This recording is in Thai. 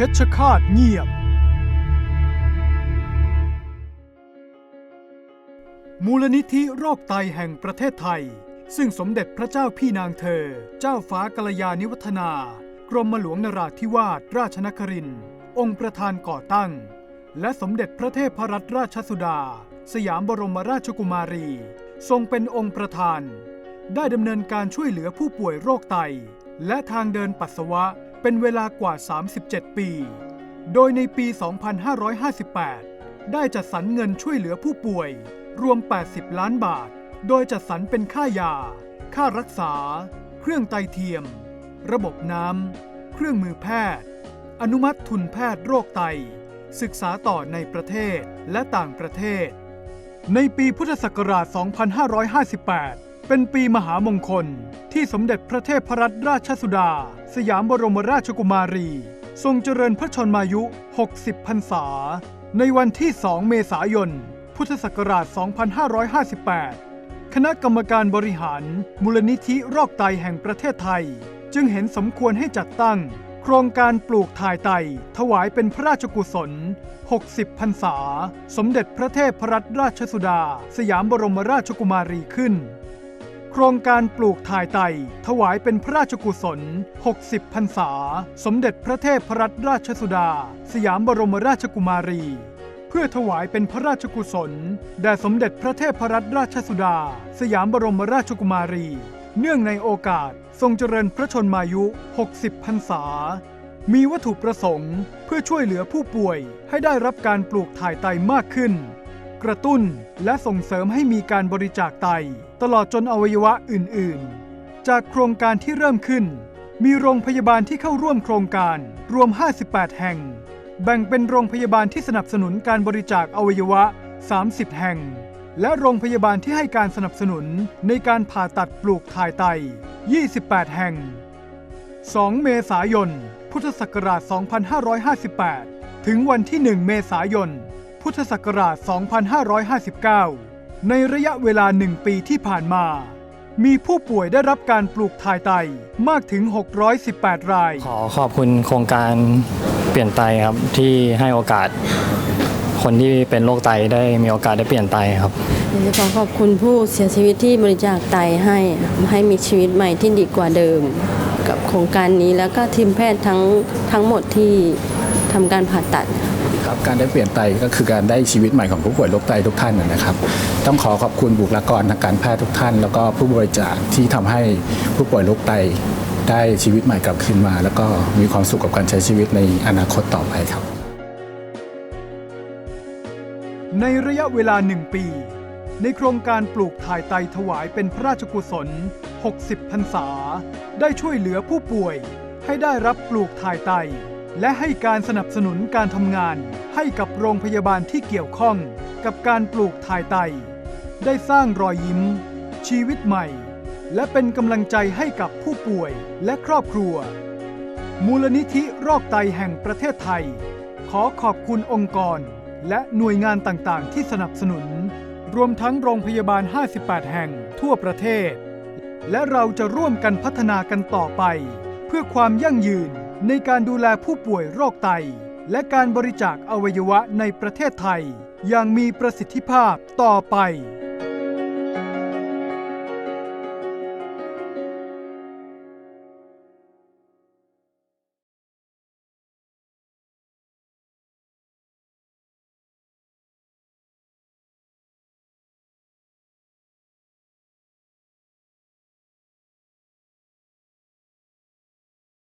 เพชรฆาตเงียบ มูลนิธิโรคไตแห่งประเทศไทย ซึ่งสมเด็จพระเจ้าพี่นางเธอ เจ้าฟ้ากัลยาณิวัฒนา กรมหลวงนราธิวาสราชนครินทร์องค์ประธานก่อตั้ง และสมเด็จพระเทพรัตนราชสุดา สยามบรมราชกุมารี ทรงเป็นองค์ประธาน ได้ดำเนินการช่วยเหลือผู้ป่วยโรคไต และทางเดินปัสสาวะ เป็นเวลากว่า 37 ปี โดยในปี 2558 ได้จัดสรรเงินช่วยเหลือผู้ป่วย รวม 80 ล้านบาท โดยจัดสรรเป็นค่ายา ค่ารักษา เครื่องไตเทียม ระบบน้ำ เครื่องมือแพทย์ อนุมัติทุนแพทย์โรคไต ศึกษาต่อในประเทศและต่างประเทศ ในปีพุทธศักราช 2558 เป็นปีมหามงคลที่สมเด็จพระเทพรัตนราชสุดา สยามบรมราชกุมารี ทรงเจริญพระชนมายุ 60 พรรษา ในวันที่ 2 เมษายน พุทธศักราช 2558 คณะกรรมการบริหารมูลนิธิโรคไตแห่งประเทศไทย จึงเห็นสมควรให้จัดตั้ง โครงการปลูกถ่ายไต ถวายเป็นพระราชกุศล 60 พรรษา สมเด็จพระเทพรัตนราชสุดา สยามบรมราชกุมารีขึ้น โครงการปลูกถ่ายไต ถวายเป็นพระราชกุศล 60 พรรษา สมเด็จพระเทพรัตนราชสุดา สยามบรมราชกุมารี เพื่อถวายเป็นพระราชกุศล แด่สมเด็จพระเทพรัตนราชสุดา สยามบรมราชกุมารี เนื่องในโอกาสทรงเจริญพระชนมายุ 60 พรรษา มีวัตถุประสงค์ เพื่อช่วยเหลือผู้ป่วยให้ได้รับการปลูกถ่ายไตมากขึ้น กระตุ้นและส่งเสริมให้มีการบริจาคไต ตลอดจนอวัยวะอื่น ๆ จากโครงการที่เริ่มขึ้น มีโรงพยาบาลที่เข้าร่วมโครงการรวม 58 แห่ง แบ่งเป็นโรงพยาบาลที่สนับสนุนการบริจาคอวัยวะ 30 แห่ง และโรงพยาบาลที่ให้การสนับสนุนในการผ่าตัดปลูกถ่ายไต 28 แห่ง 2 เมษายน พุทธศักราช 2558 ถึงวันที่ 1 เมษายน พุทธศักราช 2559 ในระยะเวลา1ปีที่ผ่านมา มีผู้ป่วยได้รับการปลูกถ่ายไตมากถึง 618 ราย ขอขอบคุณโครงการเปลี่ยนไตครับที่ให้โอกาสคนที่เป็นโรคไตได้มีโอกาสได้เปลี่ยนไตครับอยากจะขอขอบคุณผู้เสียชีวิตที่บริจาคไตให้ให้มีชีวิตใหม่ที่ดีกว่าเดิม กับโครงการนี้แล้วก็ทีมแพทย์ทั้งทั้งหมดที่ทำการผ่าตัด ครับการได้เปลี่ยนไตก็คือการได้ชีวิตใหม่ของผู้ป่วยโรคไตทุกท่านนะครับ ต้องขอขอบคุณบุคลากรทางการแพทย์ทุกท่าน แล้วก็ผู้บริจาคที่ทำให้ผู้ป่วยโรคไตได้ชีวิตใหม่กลับคืนมา แล้วก็มีความสุขกับการใช้ชีวิตในอนาคตต่อไปครับ ในระยะเวลาหนึ่งปี ในโครงการปลูกถ่ายไตถวายเป็นพระราชกุศล 60พรรษา ได้ช่วยเหลือผู้ป่วยให้ได้รับปลูกถ่ายไต และให้การสนับสนุนการทำงานให้กับโรงพยาบาลที่เกี่ยวข้องกับการปลูกถ่ายไต ได้สร้างรอยยิ้ม ชีวิตใหม่ และเป็นกำลังใจให้กับผู้ป่วยและครอบครัว มูลนิธิโรคไตแห่งประเทศไทย ขอขอบคุณองค์กร และหน่วยงานต่างๆ ที่สนับสนุน รวมทั้งโรงพยาบาล 58 แห่งทั่วประเทศ และเราจะร่วมกันพัฒนากันต่อไป เพื่อความยั่งยืน ในการดูแลผู้ป่วยโรคไต และการบริจาคอวัยวะในประเทศไทย อย่างมีประสิทธิภาพต่อไป